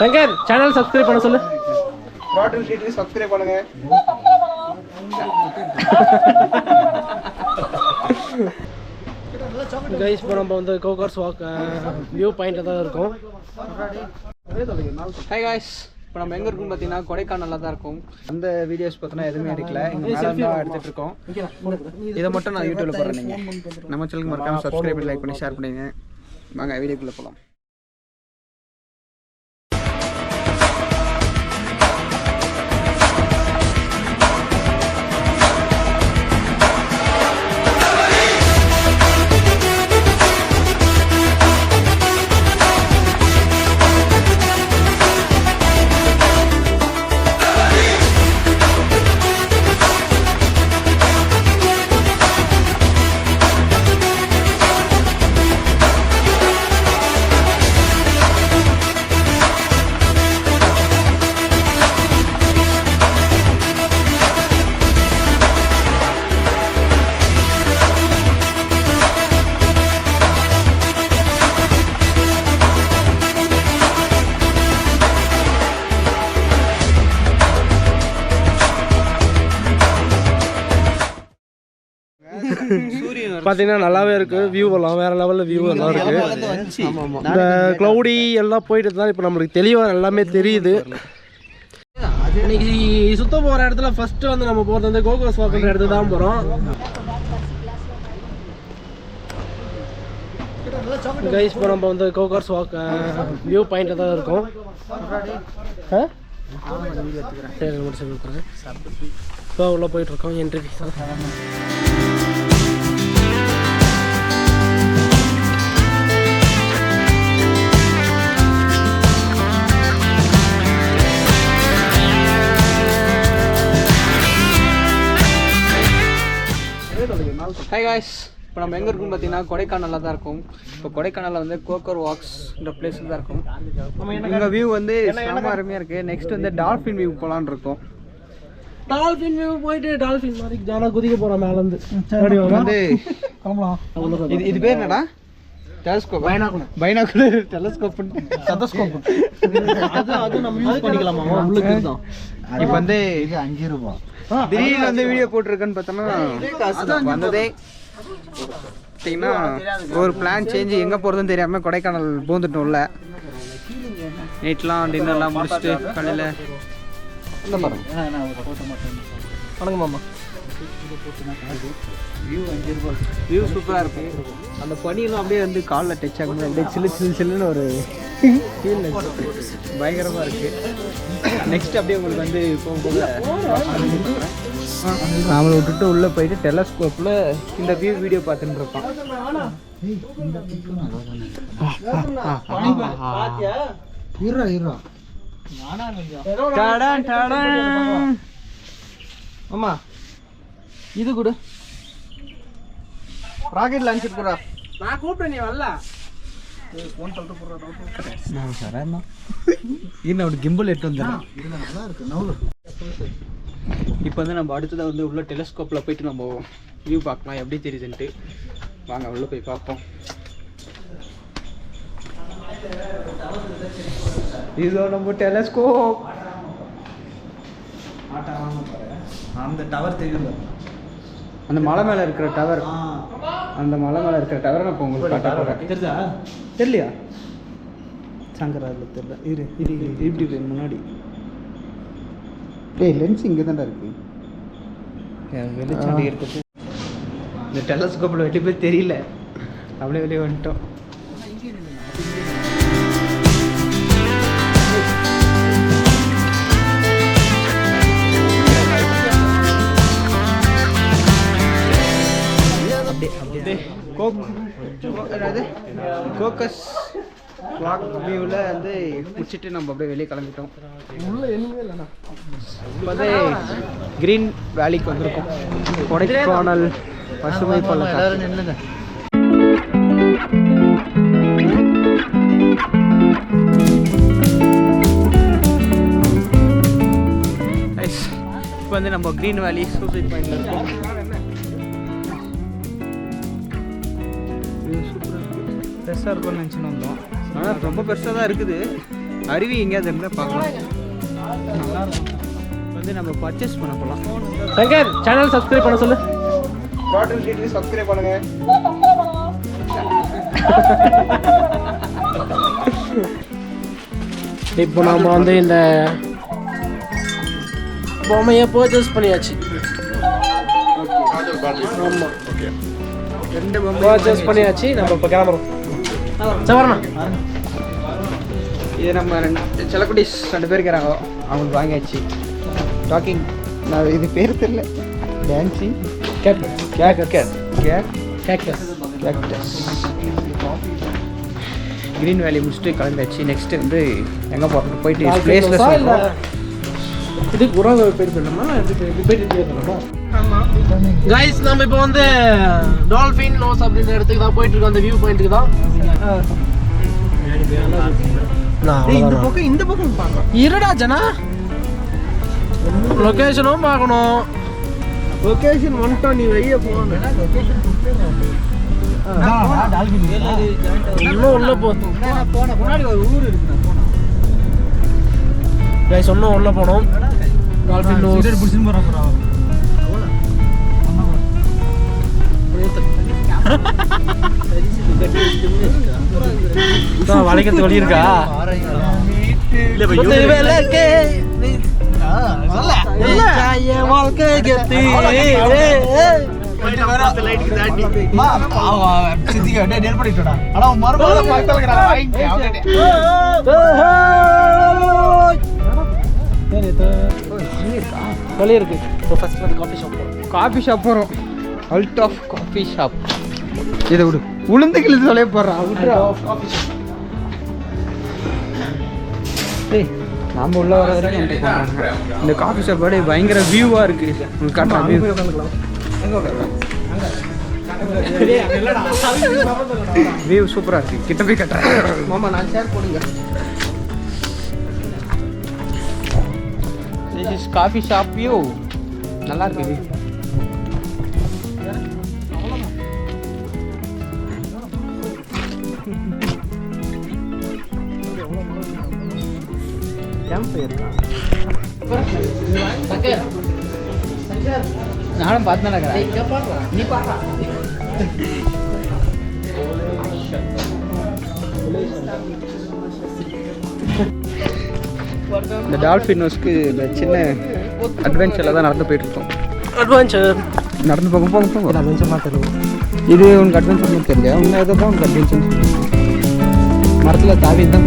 Shankar channel subscribe பண்ண சொல்லு. ப்ராட்டல் ஷீட்லி subscribe பண்ணுங்க. கைஸ் இப்போ நம்ம வந்து கோகர்ஸ் வாக் வியூ பாயிண்ட்டில் தான் இருக்கோம். ஹாய் காய்ஸ் இப்போ நம்ம எங்கே இருக்கோம் பார்த்தீங்கன்னா கொடைக்கானலில் தான் இருக்கோம். அந்த வீடியோஸ் பார்த்தோன்னா எதுவுமே எடுக்கல. இங்கே மேலே தான் எடுத்துகிட்டு இருக்கோம் இதை மட்டும் நான் யூடியூப்ல போடுறேன் நீங்கள் நம்ம சேனலுக்கு மறக்காம சப்ஸ்கிரைப் லைக் பண்ணி ஷேர் பண்ணுங்க வாங்க வீடியோக்குள்ளே போகலாம் பார்த்தீங்கன்னா நல்லாவே இருக்கு வியூ எல்லாம் வேற லெவலில் வியூ எல்லாம் இருக்கு. இந்த க்ளௌடி எல்லாம் போயிட்டு தான் இப்போ நம்மளுக்கு தெளிவாக எல்லாமே தெரியுது. இன்னைக்கு சுத்த போகிற இடத்துல ஃபர்ஸ்ட் வந்து நம்ம போகிறது வந்து கோகோஸ் வாக்குன்ற இடத்துக்கு தான் போகிறோம் கைஸ் இப்போ நம்ம வந்து கோகர்ஸ் வாக் வியூ பாயிண்ட்டில் தான் இருக்கோம்? சரி முடிச்சு கொடுக்குறேன். இப்போ உள்ளே போயிட்டுருக்கோம் என்ட்ரி ஃபீஸ் ஹாய் காய்ஸ் இப்போ நம்ம எங்கே இருக்கோம் பார்த்தீங்கன்னா கொடைக்கானலில் தான் இருக்கோம். இப்போ கொடைக்கானலில் வந்து கோக்கர் வாக்ஸ்ன்ற பிளேஸில் தான் இருக்கும். எங்கள் வியூ வந்து செம்ம அருமையாக இருக்குது நெக்ஸ்ட் வந்து டால்ஃபின் வியூ போகலான்னு இருக்கோம். டால்ஃபின் வியூ போயிட்டு டால்ஃபின் மாதிரி ஜாலியாக குதிக்க போகிறோம் மேலேருந்து வந்து இது இது பேர் என்னடா? Telescope binocular. Binocular telescope stethoscope அது அது நம்ம யூஸ் பண்ணிக்கலாமா? உள்ளுக்கு தான் இப்போ வந்து இது அஞ்சு ரூபாய் திடீர்னு வந்து வீடியோ போட்டிருக்கேன்னு பார்த்தோம்னா வந்ததே. பார்த்தீங்கன்னா ஒரு பிளான் சேஞ்ச் எங்கே போகிறதுன்னு தெரியாமல் கொடைக்கானல் பூந்துட்டோம் உள்ள. நைட்லாம் டின்னர்லாம் முடிச்சுட்டு காலையில். வணக்கம் மாமா. வியூ சூப்பராக இருக்கும் அந்த பனியெல்லாம் அப்படியே வந்து காலில் டச் ஆகும்போது அப்படியே சில்லு சில்லு சில்லுன்னு ஒரு ஃபீல் பயங்கரமாக இருக்குது நெக்ஸ்ட் அப்படியே உங்களுக்கு வந்து போகும்போது நாமளை விட்டுட்டு உள்ளே போயிட்டு டெலஸ்கோப்பில் இந்த வியூ வீடியோ பார்த்துட்டு இருப்பான் இது கொடு. ராக்கெட் லான்ச் இருக்குடா நான் கூப்பிட்டேன் நீ இன்னும் அப்படி கிம்பிள் எட்டு வந்துடும் இப்போ வந்து நம்ம அடுத்ததாக வந்து உள்ள டெலஸ்கோப்பில் போயிட்டு நம்ம வியூ பார்க்கலாம். எப்படி தெரியுதுன்ட்டு. வாங்க உள்ள போய் பார்ப்போம். இதோ நம்ம டெலஸ்கோப் அந்த டவர் தெரியும் அந்த மலை மேலே இருக்கிற டவர் அந்த மலை மேலே இருக்கிற டவரை நான் இப்போ உங்களுக்கு காட்ட போகிறேன் தெரிஞ்சா? தெரியலையா சங்கரா இல்லை தெரியல. இரு இது இப்படி முன்னாடி. டேய் லென்ஸ் இங்கே தான்டா இருக்கு. வெளிச்சாண்டி எடுத்துட்டு இந்த டெலஸ்கோப்பில் வெளியே போய் தெரியல. அப்படியே வெளியே வந்துட்டோம். அப்படியே அப்படியே கோக் கோ- என்னது கோக்கஸ் வாக் வியூவில் வந்து முடிச்சுட்டு நம்ம அப்படியே வெளியே கிளம்பிட்டோம். இப்போ வந்து க்ரீன் வேலிக்கு வந்திருக்கோம். கொடைக்கானல் பசுமை பள்ளத்தாக்கு. இப்போ வந்து நம்ம க்ரீன் வேலி சூசைட் பாயிண்டில் இருக்கோம். பெருசாக இருக்கும்னு நினச்சின்னு வந்தோம். ஆனால் ரொம்ப பெருசாக தான் இருக்குது. அருவி எங்கேயாவது இருந்தால் பார்க்கலாம். நல்லா இருக்கும். வந்து நம்ம பர்ச்சேஸ் பண்ண போகலாம் சங்கர் சேனல் சப்ஸ்கிரைப் பண்ண சொல்லு. சப்ஸ்கிரைப் பண்ணுங்க. இப்போ நாம வந்து இந்த பொம்மையை பர்ச்சேஸ் பண்ணியாச்சு. ஆமாம் ரெண்டு பர்ச்சேஸ் பண்ணியாச்சு. நம்ம இப்போ கிளம்புறோம். இது நம்ம ரெண்டு செல்லக்குட்டீஸ் ரெண்டு பேர் இருக்கிறாங்க. அவங்களுக்கு வாங்கியாச்சு. டாக்கிங் நான் இது பேர் தெரியல. Dancing cat cat cat cat cactus cactus green valley முடிச்சுட்டு கிளம்பியாச்சு. நெக்ஸ்ட் வந்து எங்கே போகிறோம் போயிட்டு பிளேஸில் இதுக்கு உறவு பேர் சொல்லணுமா? இதுக்கு பேர் சொல்லணுமா? கைஸ் நம்ம இப்போ வந்து டால்ஃபின் நோஸ் அப்படின்ற இடத்துக்கு தான் போயிட்டு இருக்கோம். அந்த வியூ பாயிண்ட்டுக்கு தான். இந்த. பக்கம் இந்த பக்கம் பார்க்கலாம் இருடா ஜனா. லொகேஷனும் பார்க்கணும். லொக்கேஷன் வந்துட்டோம் நீ வெளியே போகணும் இன்னும் உள்ள போன முன்னாடி ஒரு ஊர் இருக்கு. கைஸ் இன்னும் உள்ள போனோம். டால்ஃபின் நோஸ் வளைக்கிறது வழி இருக்கா? முத்து விளக்கே, நீ- நீ சாய வாழ்க்கை கெத்து. ஏய், ஏய், ஏய். வெளியே இருக்கு இப்போ ஃபர்ஸ்ட் வந்து காஃபி ஷாப் போகிறோம் காஃபி ஷாப் போகிறோம் அல்ட் ஆஃப் காஃபி ஷாப் இதை விடு. உளுந்து கிழித்து சொல்ல போடுறான் விட்டுறா காஃபி ஷாப் ஏய் நாம உள்ள வர வரைக்கும். இந்த காஃபி ஷாப் அப்படியே பயங்கர வியூவா இருக்கு. உங்களுக்கு காட்டுறேன் வியூ வியூ சூப்பரா இருக்கு. கிட்ட போய் கட்டுறேன். மாமா நான் ஷேர் போடுங்க. This is coffee shop view நல்லா இருக்கு. View. சங்கர் நானும் பார்த்து தான் இங்க பாடுறா நீ இந்த டால்ஃபின் ஹவுஸ்க்கு இந்த சின்ன அட்வென்ச்சரில் தான் நடந்து போயிட்டு இருக்கோம் அட்வென்ச்சர் நடந்து போக போக போக அட்வென்ச்சர் தெரியும். இது உனக்கு அட்வென்ச்சர்னு தெரியல உன்ன இதை தான் உனக்கு அட்வென்ச்சர் மரத்தில் தாவி தான்.